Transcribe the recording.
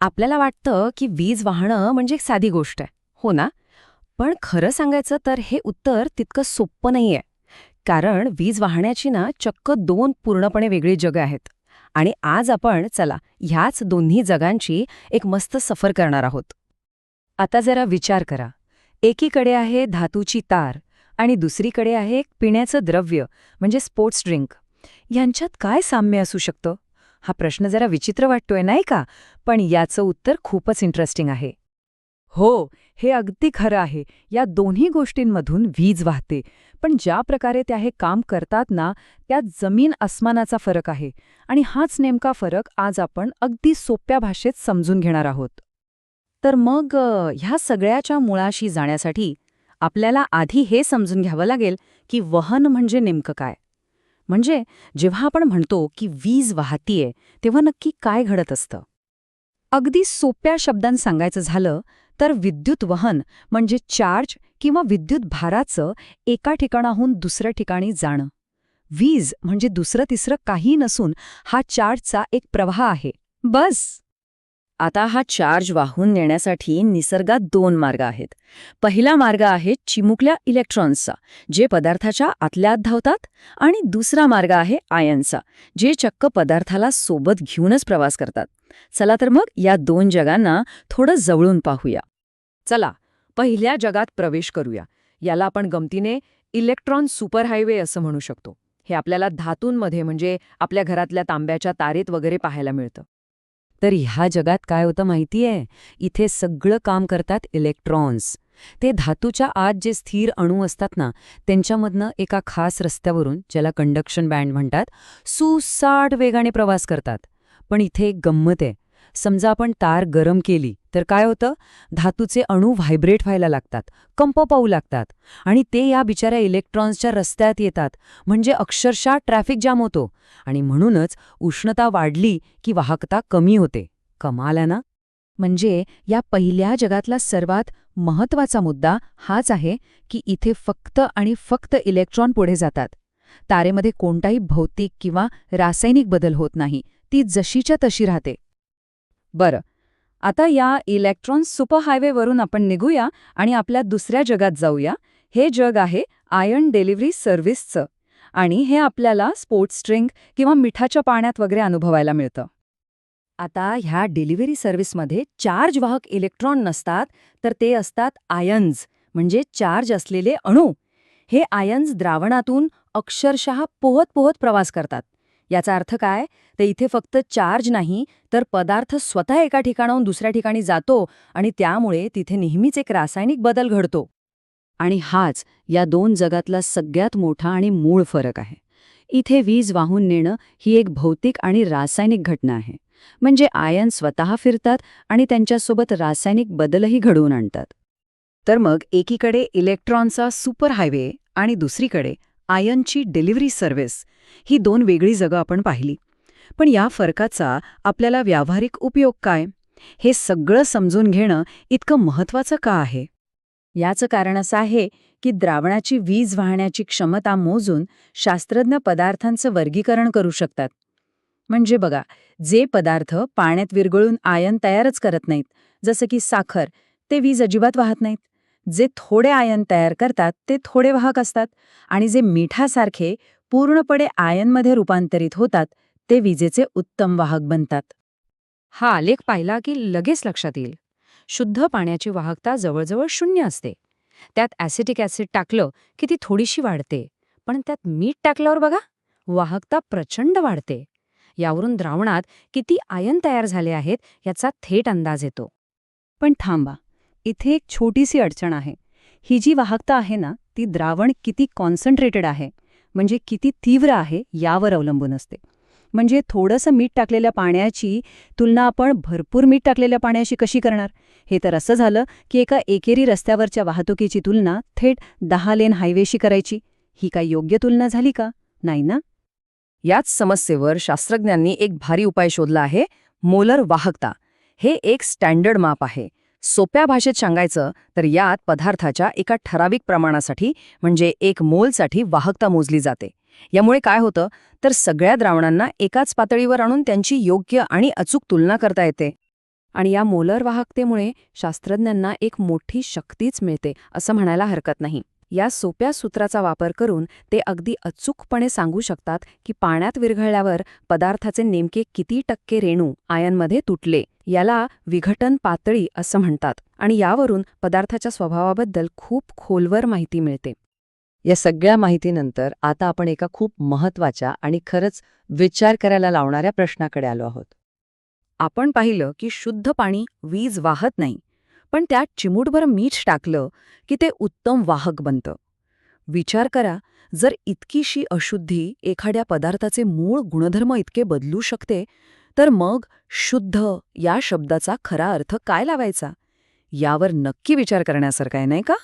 आपल्याला वाटतं की वीज वाहणं म्हणजे एक साधी गोष्ट आहे. हो ना? पण खरं सांगायचं तर हे उत्तर तितकं सोपं नाहीये कारण वीज वाहण्याची ना चक्क दोन पूर्णपणे वेगळी जगं आहेत. आणि आज आपण चला ह्याच दोन्ही जगांची एक मस्त सफर करणार आहोत. आता जरा विचार करा. एकीकडे आहे धातूची तार आणि दुसरीकडे आहे एक पिण्याचं द्रव्य म्हणजे स्पोर्ट्स ड्रिंक. ह्यांच्यात काय साम्य असू शकतं? हा प्रश्न जरा विचित्र वाटतोय नाही का? पण याचं उत्तर खूपच इंटरेस्टिंग आहे. हो हे अगदी खरं आहे. या दोन्ही गोष्टींमधून वीज वाहते. पण ज्या प्रकारे त्या हे काम करतात ना त्यात जमीन अस्मानाचा फरक आहे. आणि हाच नेमका फरक आज आपण अगदी सोप्या भाषेत समजून घेणार आहोत. तर मग ह्या सगळ्याच्या मुळाशी जाण्यासाठी आपल्याला आधी हे समजून घ्यावं लागेल की वहन म्हणजे नेमकं काय. म्हणजे जेव्हा आपण म्हणतो की वीज वाहतीये तेव्हा नक्की काय घडत असतं? अगदी सोप्या शब्दांत सांगायचं झालं तर विद्युत वहन म्हणजे चार्ज किंवा विद्युत भाराचं एका ठिकाणाहून दुसऱ्या ठिकाणी जाणं. वीज म्हणजे दुसरं तिसरं काही नसून हा चार्जचा एक प्रवाह आहे. बस! आता हा चार्ज वाहून नेण्यासाठी निसर्गात दोन मार्ग आहेत. पहिला मार्ग आहे चिमुकल्या इलेक्ट्रॉन्सचा जे पदार्थाच्या आतल्यात धावतात आणि दुसरा मार्ग आहे आयन्सचा जे चक्क पदार्थाला सोबत घेऊनच प्रवास करतात. चला तर मग या दोन जगांना थोडं जवळून पाहूया. चला पहिल्या जगात प्रवेश करूया. याला आपण गमतीने इलेक्ट्रॉन सुपरहायवे असं म्हणू शकतो. हे आपल्याला धातूंमध्ये म्हणजे आपल्या घरातल्या तांब्याच्या तारेत वगैरे पाहायला मिळतं. तर ह्या जगात काय होतं माहितीये? इथे सगळं काम करतात इलेक्ट्रॉन्स ते धातूच्या आत जे स्थिर अणू असतात ना त्यांच्यामधनं एका खास रस्त्यावरून ज्याला कंडक्शन बँड म्हणतात सुसाट वेगाने प्रवास करतात. पण इथे एक गंमत आहे. समजा आपण तार गरम केली तर काय होतं? धातूचे अणू व्हायब्रेट व्हायला लागतात कंप पाहू लागतात आणि ते या बिचाऱ्या इलेक्ट्रॉन्सच्या रस्त्यात येतात. म्हणजे अक्षरशः ट्रॅफिक जाम होतो आणि म्हणूनच उष्णता वाढली की वाहकता कमी होते. कमाल ना? म्हणजे या पहिल्या जगातला सर्वात महत्त्वाचा मुद्दा हाच आहे की इथे फक्त आणि फक्त इलेक्ट्रॉन पुढे जातात. तारेमध्ये कोणताही भौतिक किंवा रासायनिक बदल होत नाही. ती जशीच्या तशी राहते. बरं. आता या इलेक्ट्रॉन सुपरहायवेवरून आपण निघूया आणि आपल्या दुसऱ्या जगात जाऊया. हे जग आहे आयर्न डिलिव्हरी सर्व्हिसचं आणि हे आपल्याला स्पोर्ट्स ड्रिंक किंवा मिठाच्या पाण्यात वगैरे अनुभवायला मिळतं. आता ह्या डिलिव्हरी सर्व्हिसमध्ये चार्ज वाहक इलेक्ट्रॉन नसतात तर ते असतात आयन्स म्हणजे चार्ज असलेले अणू. हे आयन्स द्रावणातून अक्षरशः पोहत पोहत प्रवास करतात. याचा अर्थ काय? तर इथे फक्त चार्ज नाही तर पदार्थ स्वतः एका ठिकाणाहून दुसऱ्या ठिकाणी जातो आणि त्यामुळे तिथे नेहमीच एक रासायनिक बदल घडतो. आणि हाच या दोन जगातला सगळ्यात मोठा आणि मूळ फरक आहे. इथे वीज वाहून नेणं ही एक भौतिक आणि रासायनिक घटना आहे. म्हणजे आयन स्वतः फिरतात आणि त्यांच्यासोबत रासायनिक बदलही घडवून आणतात. तर मग एकीकडे इलेक्ट्रॉनचा सुपर हायवे आणि दुसरीकडे आयनची डिलिव्हरी सर्व्हिस ही दोन वेगळी जगं आपण पाहिली. पण या फरकाचा आपल्याला व्यावहारिक उपयोग काय? हे सगळं समजून घेणं इतकं महत्वाचं का आहे? याचं कारण असं आहे की द्रावणाची वीज वाहण्याची क्षमता मोजून शास्त्रज्ञ पदार्थांचं वर्गीकरण करू शकतात. म्हणजे बघा जे पदार्थ पाण्यात विरघळून आयन तयारच करत नाहीत जसं की साखर ते वीज अजिबात वाहत नाहीत. जे थोडे आयन तयार करतात ते थोडे वाहक असतात आणि जे मिठासारखे पूर्णपणे आयनमध्ये रूपांतरित होतात ते विजेचे उत्तम वाहक बनतात. हा आलेख पाहिला की लगेच लक्षात येईल. शुद्ध पाण्याची वाहकता जवळजवळ शून्य असते. त्यात ॲसिटिक ॲसिड टाकलं की ती थोडीशी वाढते पण त्यात मीठ टाकल्यावर बघा वाहकता प्रचंड वाढते. यावरून द्रावणात किती आयन तयार झाले आहेत याचा थेट अंदाज येतो. पण थांबा इथे एक छोटीशी अडचण आहे. ही जी वाहकता आहे ना ती द्रावण किती कॉन्सन्ट्रेटेड आहे? म्हणजे किती तीव्र आहे यावर अवलंबून असते. म्हणजे थोडंसं मीठ टाकलेल्या पाण्याची तुलना आपण भरपूर मीठ टाकलेल्या पाण्याशी कशी करणार? हे तर असं झालं की एका एकेरी रस्त्यावरच्या वाहतुकीची तुलना थेट दहा लेन हायवेशी करायची. ही काय योग्य तुलना झाली का? नाही ना? याच समस्येवर शास्त्रज्ञांनी एक भारी उपाय शोधला आहे मोलर वाहकता. हे एक स्टँडर्ड माप आहे. सोप्या भाषेत सांगायचं तर यात पदार्थाच्या एका ठराविक प्रमाणासाठी म्हणजे एक मोलसाठी वाहकता मोजली जाते. यामुळे काय होतं? तर सगळ्या द्रावणांना एकाच पातळीवर आणून त्यांची योग्य आणि अचूक तुलना करता येते. आणि या मोलर वाहकतेमुळे शास्त्रज्ञांना एक मोठी शक्तीच मिळते असं म्हणायला हरकत नाही. या सोप्या सूत्राचा वापर करून ते अगदी अचूकपणे सांगू शकतात की पाण्यात विरघळल्यावर पदार्थाचे नेमके किती टक्के रेणू आयनमध्ये तुटले याला विघटन पातळी असं म्हणतात आणि यावरून पदार्थाच्या स्वभावाबद्दल खूप खोलवर माहिती मिळते. या सगळ्या माहितीनंतर आता आपण एका खूप महत्त्वाच्या आणि खरंच विचार करायला लावणाऱ्या प्रश्नाकडे आलो आहोत. आपण पाहिलं की शुद्ध पाणी वीज वाहत नाही. पण त्यात चिमूटभर मीठ टाकलं की ते उत्तम वाहक बनतं. विचार करा जर इतकीशी अशुद्धी एखाद्या पदार्थाचे मूळ गुणधर्म इतके बदलू शकते तर मग शुद्ध या शब्दाचा खरा अर्थ काय लावायचा? यावर नक्की विचार करण्यासारखा आहे नाही का?